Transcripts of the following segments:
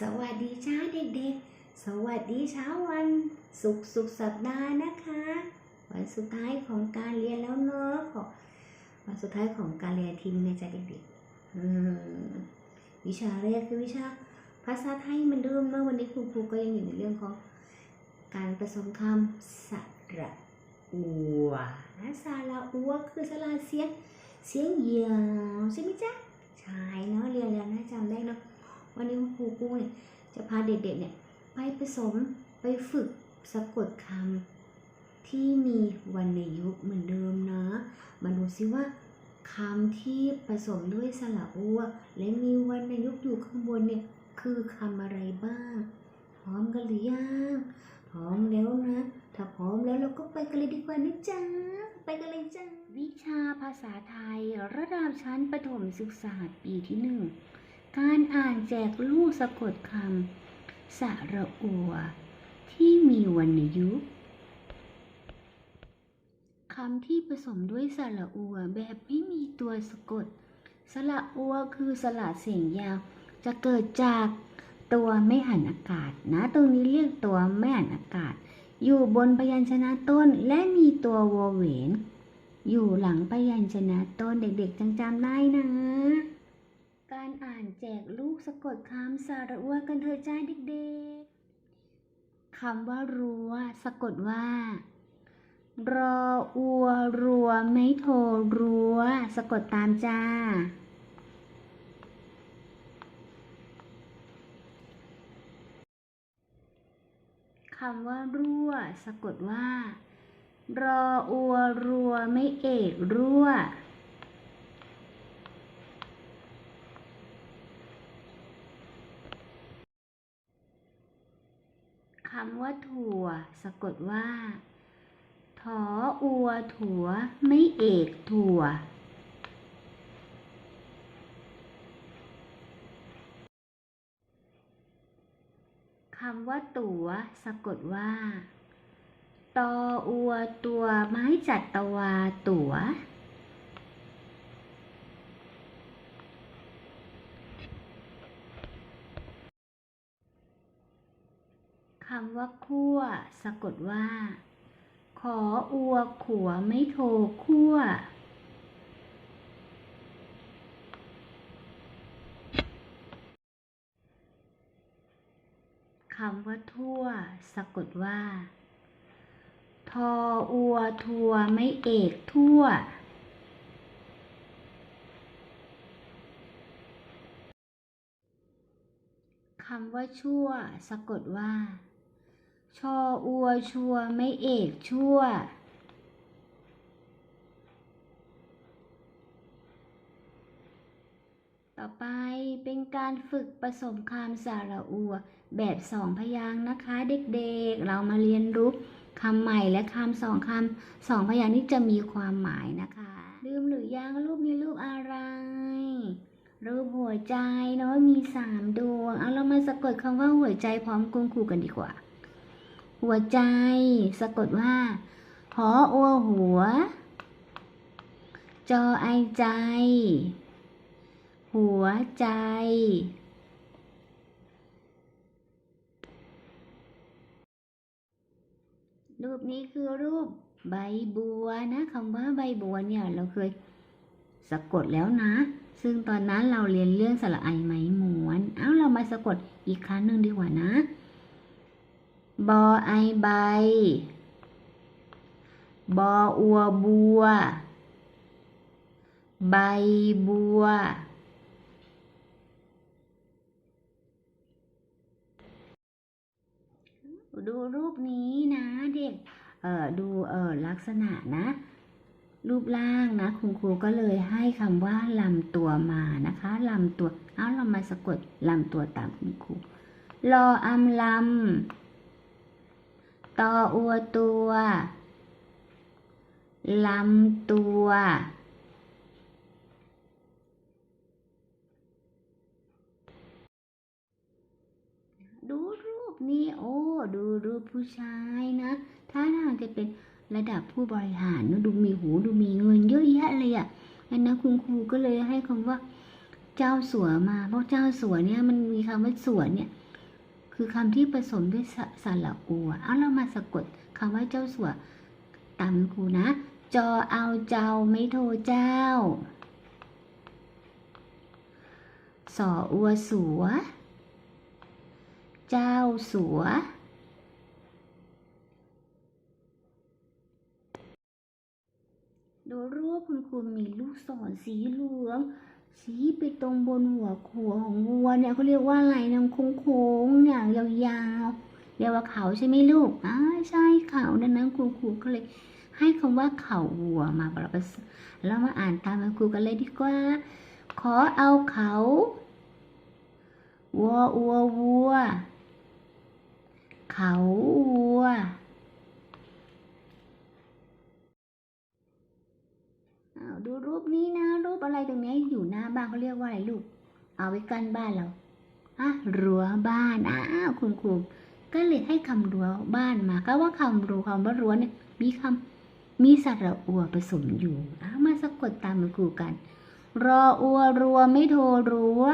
สวัสดีจ้าเด็กๆ สวัสดีเช้าวันศุกร์สุขสัปดาห์นะคะ วันสุดท้ายของการเรียนแล้วเนอะของวันสุดท้ายของการเรียนทีมนะจ๊ะเด็กๆอืมวิชาแรกคือวิชาภาษาไทยมือนเดิมเนอะวันนี้ครูครูก็ยังอยู่ในเรื่องของการผสมคำสระอัวนะสระอัวคือสระเสียงเสียงยาวใช่ไหมจ๊ะใช่เนาะเรียนแล้วนะจำได้เนาะ วันนี้คุณครูกุ้งเนี่ยจะพาเด็กๆเนี่ยไปผสมไปฝึกสะกดคำที่มีวรรณยุกต์เหมือนเดิมนะ มาดูซิว่าคำที่ผสมด้วยสระอัวและมีวรรณยุกต์อยู่ข้างบนเนี่ยคือคำอะไรบ้าง พร้อมกันหรือยังพร้อมแล้วนะ ถ้าพร้อมแล้วเราก็ไปกันเลยดีกว่านะจ๊ะไปกันเลยจ้ะวิชาภาษาไทยระดับชั้นประถมศึกษาปีที่หนึ่ง การอ่านแจกลูกสะกดคำสระอัว ที่มีวรรณยุกต์คำที่ผสมด้วยสระอัวแบบไม่มีตัวสะกด สระอัวคือสระเสียงยาว จะเกิดจากตัวไม่หันอากาศนะ ตรงนี้เรียกตัวไม่หันอากาศ อยู่บนพยัญชนะต้นและมีตัววอเวนอยู่หลังพยัญชนะต้นเด็กๆจังจำได้นะ การอ่านแจกลูกสะกดคำสาระอัวกันเถอะจ้าเด็กๆคำว่ารัวสะกดว่า รออัวรัวไม่โทรรัวสะกดตามจ้า คำว่ารั่วสะกดว่า รออัวรัวไม่เอกรั่ว คำว่าถั่ว สะกดว่า ถออัวถั่ว ไม่เอกถั่ว คำว่าตั๋ว สะกดว่า ตออัวตัวไม้จัดตวาตั๋วคำว่าคั่ว สะกดว่า ขออัวขัวไม่โทรคั่ว คำว่าทั่ว สะกดว่า ทออัวทัวไม่เอกทั่วคำว่าชั่ว สะกดว่า ชออัวชัวไม่เอกชั่วต่อไปเป็นการฝึกผสมคำสระอัว แบบสองพยางค์นะคะ เด็กๆ เรามาเรียนรู้คำใหม่และคำสองคำสองพยางค์นี้จะมีความหมายนะคะ ลืมหรือยังรูปนี้รูปอะไร รูปหัวใจเนาะมีสามดวง เอาเรามาสะกดคำว่าหัวใจพร้อมกุงครูกันดีกว่า หัวใจ สะกดว่า หออัวหัว จอไอใจ หัวใจ รูปนี้คือรูปใบบัวนะคำว่าใบบัวเนี่ยเราเคยสะกดแล้วนะ ซึ่งตอนนั้นเราเรียนเรื่องสระไอไม้ม้วน เอาเรามาสะกดอีกครั้งหนึ่งดีกว่านะ บอไอใบ บออัวบัว ใบบัว ดูรูปนี้นะเด็ก เอ่อดูเอ่อลักษณะนะ รูปร่างนะ คุณครูก็เลยให้คำว่าลำตัวมานะคะลำตัว เอาเรามาสะกดลำตัวตามคุณครู รออำลำ ตออัวตัวลำตัว ดูรูปนี้โอ้ ดูรูปผู้ชายนะท่าทางจะเป็นระดับผู้บริหารนะดูมีหูดูมีเงินเยอะแยะเลยอะ่ะอันนั้นคุณครูก็เลยให้คำว่า เจ้าสัวมา เพราะเจ้าสัวเนี่ยมันมีคำว่าสัวเนี่ย คือคำที่ผสมด้วยสสระอัวเอาเรามาสะกดคำว่าเจ้าสัวตามครูนะ จอเอาเจ้าไม่โทเจ้า สออัวสัว เจ้าสัวดูรูปคุณครูมีลูกศรสีเหลือง สีไปตรงบนหัวขัวของวัวเนี่ยเขาเรียกว่าอะไรนะโค้งๆอย่างยาวๆเรียกว่าเขาใช่ไหมลูกอ่าใช่เขาดังนั้นคุณครูก็เลยให้คำว่าเขาวัวมาประสแล้วมาอ่านตามครูกันเลยดีกว่า ขอเอาเขาวัวอัววัว เขาวัวอ้าว ดูรูปนี้นะ รูปอะไรตรงนี้อยู่หน้าบ้านเขาเรียกว่าอะไรลูก เอาไว้กั้นบ้านเราอะรั้วบ้านอ้าวคุณครูก็เลยให้คำรั้วบ้านมาก็ว่าคำรั้วคำว่ารั้วเนี่ยมีคำมีสระอัวผสมอยู่อ้าวมาสะกดตามคุณครูกัน รออัวรัวไม่โทรรั้ว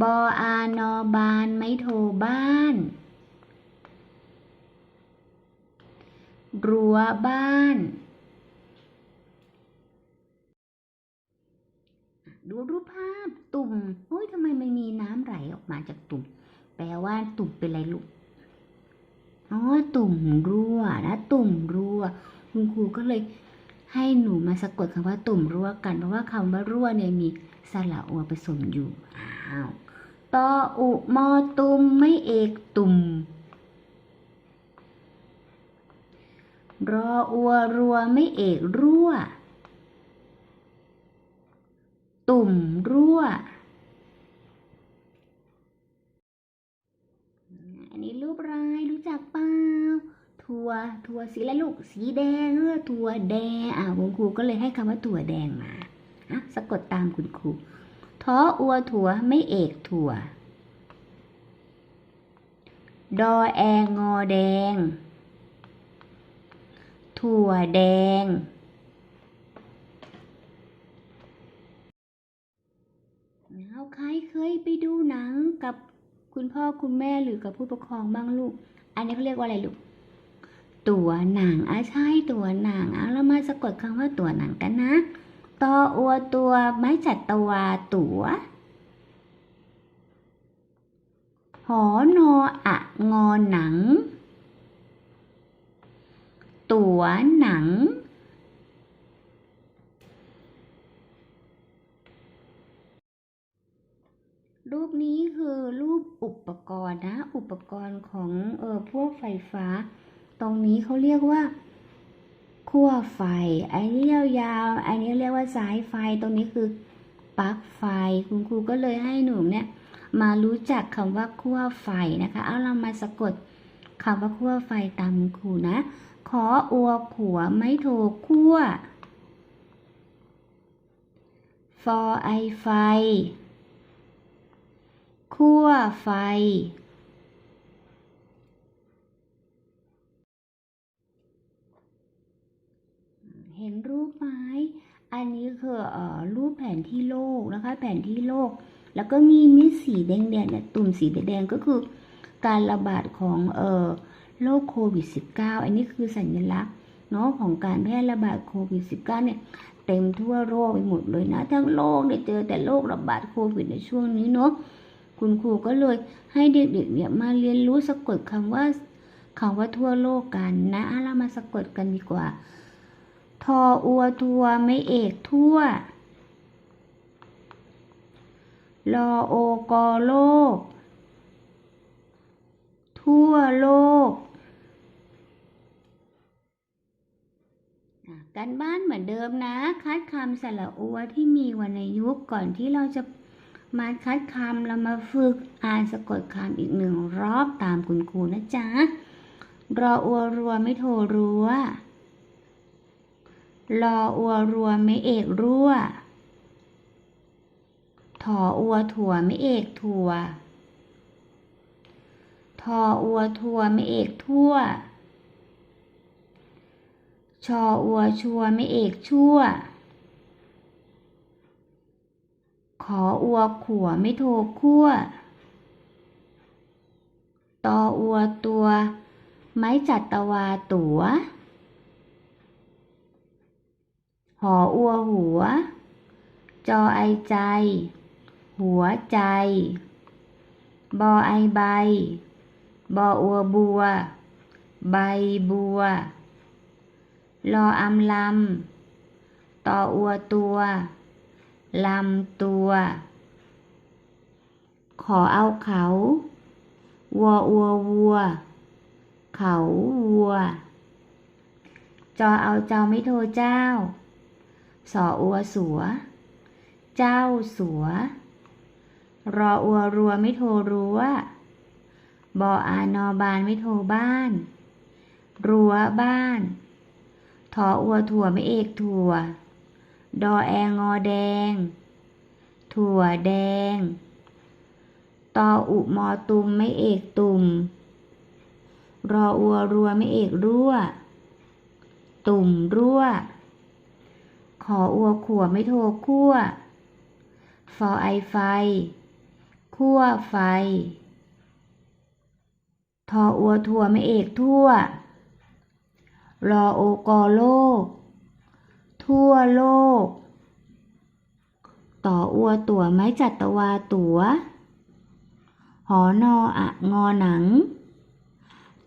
บออานอบานไม่โทรบ้าน รั้วบ้าน ดูรูปภาพตุ่มเฮ้ยทำไมไมันมีน้ำไหลออกมาจากตุ่ม แปลว่าตุ่มเป็นอะไรลูกอ๋อตุ่มรั่วนะตุ่มรั่ว คุณครูก็เลยให้หนูมาสะกดคำว่าตุ่มรั่วกัน เพราะว่าคำว่ารั่วเนี่ยมีสระอัวผสมอยู่อ้าวตออุมอตุมไม่เอกตุ่ม รออัวรัวไม่เอกรั่ว ตุ่มรั่ว อันนี้รูปลายรู้จักเปล่าถั่วถั่วสีอะลูกสีแดงเออถั่วแดงอ่าคุณครูก็เลยให้คำว่าถั่วแดงมาอะสะกดตามคุณครูท้ออัวถั่วไม่เอกถั่ว ดอแองอแดง ถั่วแดง แล้วใครเคยไปดูหนังกับคุณพ่อคุณแม่หรือกับผู้ปกครองบ้างลูก อันนี้เขาเรียกว่าอะไรลูก ตัวหนังอะใช่ตัวหนังอะเรามาสะกดคำว่าตัวหนังกันนะตออัวตัวไม้จัดตัวตัวหอนออะงอหนัง ตัวหนัง รูปนี้คือรูปอุปกรณ์นะ อุปกรณ์ของเออพวกไฟฟ้า ตรงนี้เขาเรียกว่าขั้วไฟอันนี้ยาวๆอันนี้เรียกว่าสายไฟ ตรงนี้คือปลั๊กไฟ คุณครูก็เลยให้หนูเนี่ยมารู้จักคำว่าขั้วไฟนะคะ เอาเรามาสะกดคำว่าขั้วไฟตามคุณครูนะ ขออัวขัวไม่โทรขั้วฟอไอไฟขั้วไฟ เห็นรูปไหมอันนี้คืออรูปแผนที่โลกนะคะ แผนที่โลก แล้วก็มีมิดสีแดงๆเนี่ยตุ่มสีแดงๆก็คือการระบาดของเอ่อ โรคโควิด -19 อันนี้คือสัญลักษณ์เนาะของการแพร่ระบาดโควิด -19 เนี่ยเต็มทั่วโลกไปหมดเลยนะ ทั้งโลกเนี่ยเจอแต่โรคระบาดโควิดในช่วงนี้เนาะคุณครูก็เลยให้เด็กๆเนี่ยมาเรียนรู้สะกดคำว่าคำว่าทั่วโลกกันนะอะเรามาสะกดกันดีกว่า ทออัวทัวไม่เอกทั่วรอโอกอโลก ทั่วโลกอะ การบ้านเหมือนเดิมนะ คัดคำสระอัวที่มีวรรณยุกต์ก่อนที่เราจะมาคัดคำเรามาฝึกอ่านสะกดคำอีกหนึ่งรอบตามคุณครูนะจ๊ะ รออัวรัวไม่โทรรัว รออัวรัวไม่เอกรั่ว ถออัวถั่วไม่เอกถั่ว ทออัวทัวไม่เอกทั่ว ชออัวชัวไม่เอกชั่ว ขออัวขัวไม่โทคั่ว ตออัวตัว ไม้จัดตวาตัว หออัวหัว จอไอใจ หัวใจ บอไอใบ บออัวบัว ใบบัว รออำลำ ตออัวตัว ลำตัว ขอเอาเขาวัวอัววัว เขาวัว จอเอาเจ้าไม่โทเจ้า สออัวสัว เจ้าสัว รออัวรัวไม่โทรัวบออานอบานไม่โทบ้าน รั้วบ้าน ทออัวถั่วไม่เอกถั่ว ดอแองอแดง ถั่วแดง ตออุมอตุมไม่เอกตุ่ม รออัวรัวไม่เอกรั่ว ตุ่มรั่ว ขออัวขัวไม่โทคั่ว ฟอไอไฟ คั่วไฟ ทออัวถั่วไม่เอกทั่ว รอโอกอโลก ทั่วโลก ต่ออัวตัวไม้จัตวาตัวหอนออะงอหนัง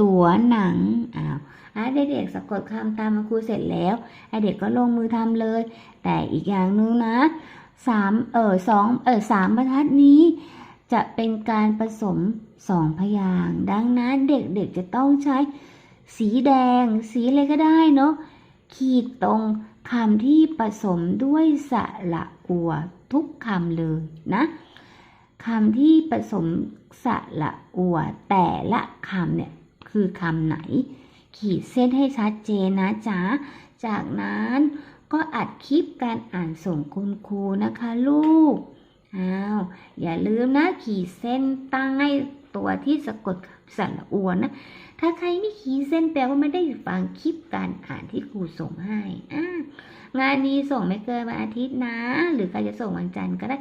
ตัวหนัง อ้าวอะเด็กๆสะกดคำตามมาครูเสร็จแล้วไอเด็กก็ลงมือทำเลย แต่อีกอย่างนึงนะสามเออสองเออสามบรรทัดนี้ จะเป็นการผสมสองพยาง ดังนั้นเด็กๆจะต้องใช้ สีแดง สีอะไรก็ได้เนาะขีดตรงคำที่ผสมด้วยสระอัวทุกคำเลยนะคำที่ผสมสระอัวแต่ละคำเนี่ยคือคำไหน ขีดเส้นให้ชัดเจนนะจ๊ะ จากนั้นก็อัดคลิปการอ่านส่งคุณครูนะคะลูก อ้าว อย่าลืมนะขีดเส้นใต้ ตัวที่สะกดสระอวนนะ ถ้าใครไม่ขีดเส้นแปลว่าไม่ได้ฟังคลิปการอ่านที่ครูส่งให้อ่างานนี้ส่งไม่เกินวันอาทิตย์นะ หรือใครจะส่งวันจันทร์ก็ได้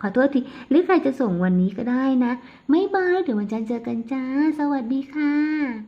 ขอโทษที หรือใครจะส่งวันนี้ก็ได้นะ ไม่บายเดี๋ยววันจันทร์เจอกันจ้า สวัสดีค่ะ